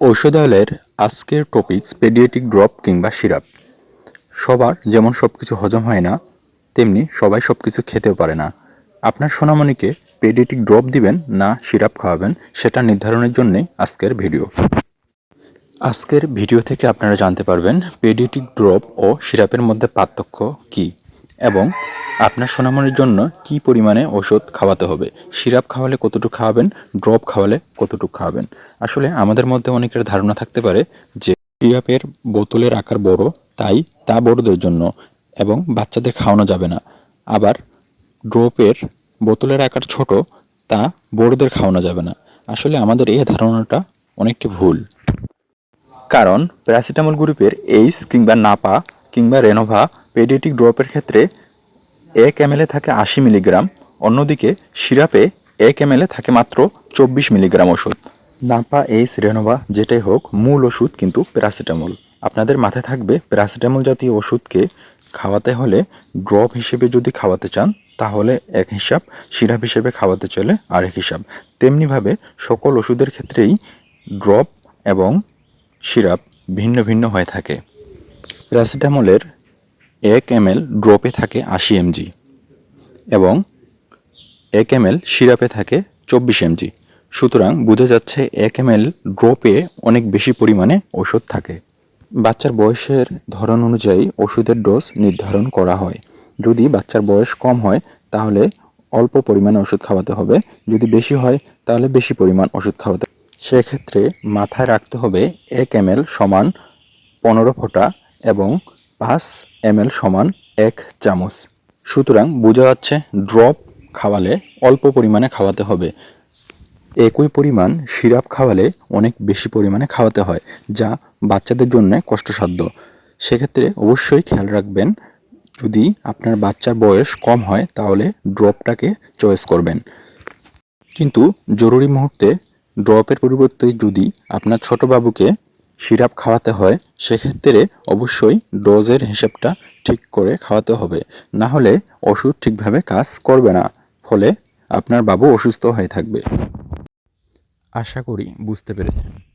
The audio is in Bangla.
ঔষধালয়ের আজকের টপিকস পেডিয়াট্রিক ড্রপ কিংবা সিরাপ। সবার যেমন সব কিছু হজম হয় না, তেমনি সবাই সব কিছু খেতেও পারে না। আপনার সোনামণিকে পেডিয়াট্রিক ড্রপ দিবেন না সিরাপ খাওয়াবেন, সেটা নির্ধারণের জন্যে আজকের ভিডিও আজকের ভিডিও থেকে আপনারা জানতে পারবেন পেডিয়াট্রিক ড্রপ ও সিরাপের মধ্যে পার্থক্য কী এবং আপনার সোনামণির জন্য কি পরিমাণে ওষুধ খাওয়াতে হবে? সিরাপ খাওয়ালে কতটুকু খাওয়াবেন? ড্রপ খাওয়ালে কতটুকু খাওয়াবেন? আসলে আমাদের মধ্যে অনেকের ধারণা থাকতে পারে যে সিরাপের বোতলের আকার বড়, তাই তা বড়দের জন্য এবং বাচ্চাদের খাওয়ানো যাবে না। আবার ড্রপের বোতলের আকার ছোট, তা বড়দের খাওয়ানো যাবে না। আসলে আমাদের এই ধারণাটা অনেকটি ভুল। কারণ প্যারাসিটামল গ্রুপের এইস কিংবা নাপা কিংবা রেনোভা পেডিয়াট্রিক ড্রপের ক্ষেত্রে এক এম থাকে আশি মিলিগ্রাম, অন্যদিকে সিরাপে এক এম থাকে মাত্র চব্বিশ মিলিগ্রাম ওষুধ। নাপা এইস রেনোভা যেটাই হোক, মূল ওষুধ কিন্তু প্যারাসিটামল। আপনাদের মাথায় থাকবে, প্যারাসিটামল জাতীয় ওষুধকে খাওয়াতে হলে ড্রপ হিসেবে যদি খাওয়াতে চান, তাহলে এক হিসাব, সিরাপ হিসেবে খাওয়াতে চলে আরেক হিসাব। তেমনিভাবে সকল ওষুধের ক্ষেত্রেই ড্রপ এবং সিরাপ ভিন্ন ভিন্ন হয়ে থাকে। প্যারাসিটামলের এক এম ড্রপে থাকে আশি এমজি এবং এক এম সিরাপে থাকে চব্বিশ এমজি। সুতরাং বোঝা যাচ্ছে এক এম ড্রপে অনেক বেশি পরিমাণে ওষুধ থাকে। বাচ্চার বয়সের ধরন অনুযায়ী ওষুধের ডোজ নির্ধারণ করা হয়। যদি বাচ্চার বয়স কম হয়, তাহলে অল্প পরিমাণে ওষুধ খাওয়াতে হবে। যদি বেশি হয়, তাহলে বেশি পরিমাণ ওষুধ খাওয়াতে সেক্ষেত্রে মাথায় রাখতে হবে এক এম সমান পনেরো ফোঁটা এবং পাঁচ এম সমান এক চামচ। সুতরাং বোঝা যাচ্ছে ড্রপ খাওয়ালে অল্প পরিমাণে খাওয়াতে হবে। একই পরিমাণ সিরাপ খাওয়ালে অনেক বেশি পরিমাণে খাওয়াতে হয়, যা বাচ্চাদের জন্য কষ্টসাধ্য। সেক্ষেত্রে অবশ্যই খেয়াল রাখবেন, যদি আপনার বাচ্চার বয়স কম হয়, তাহলে ড্রপটাকে চয়েস করবেন। কিন্তু জরুরি মুহূর্তে ড্রপের পরিবর্তে যদি আপনার ছোট বাবুকে সিরাপ খাওয়াতে হয়, সেক্ষেত্রে অবশ্যই ডোজের হিসেবটা ঠিক করে খাওয়াতে হবে। না হলে ওষুধ ঠিকভাবে কাজ করবে না, ফলে আপনার বাবু অসুস্থ হয়ে থাকবে। আশা করি বুঝতে পেরেছেন।